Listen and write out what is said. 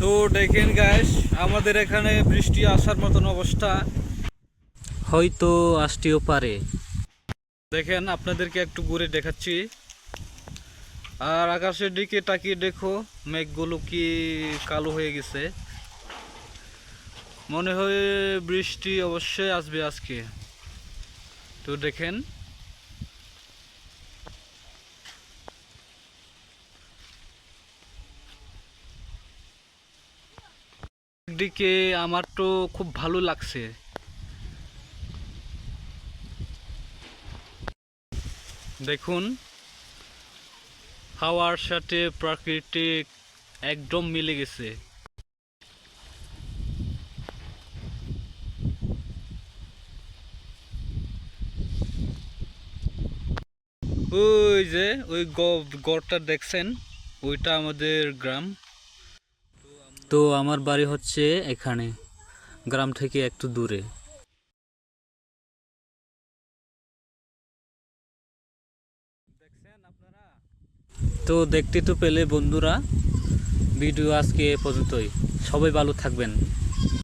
তো দেখেন গাইস আমাদের এখানে বৃষ্টি আসার মতন অবস্থা। হয়তো আসতেও পারে। দেখেন, আপনাদেরকে একটু ঘুরে দেখাচ্ছি। আর আকাশের দিকে তাকিয়ে দেখো, মেঘগুলো কি কালো হয়ে গেছে। মনে হয় বৃষ্টি অবশ্যই আসবে আজকে। তো দেখেন একদিকে আমার তো খুব ভালো লাগছে। দেখুন, হাওয়ার সাথে প্রাকৃতিক একদম মিলে গেছে। ওই যে, ওই গড়টা দেখছেন? ওইটা আমাদের গ্রাম। তো আমার বাড়ি হচ্ছে এখানে, গ্রাম থেকে একটু দূরে। তো দেখতে তো পেলে বন্ধুরা, ভিডিও আজকে পর্যন্তই। সবাই ভালো থাকবেন।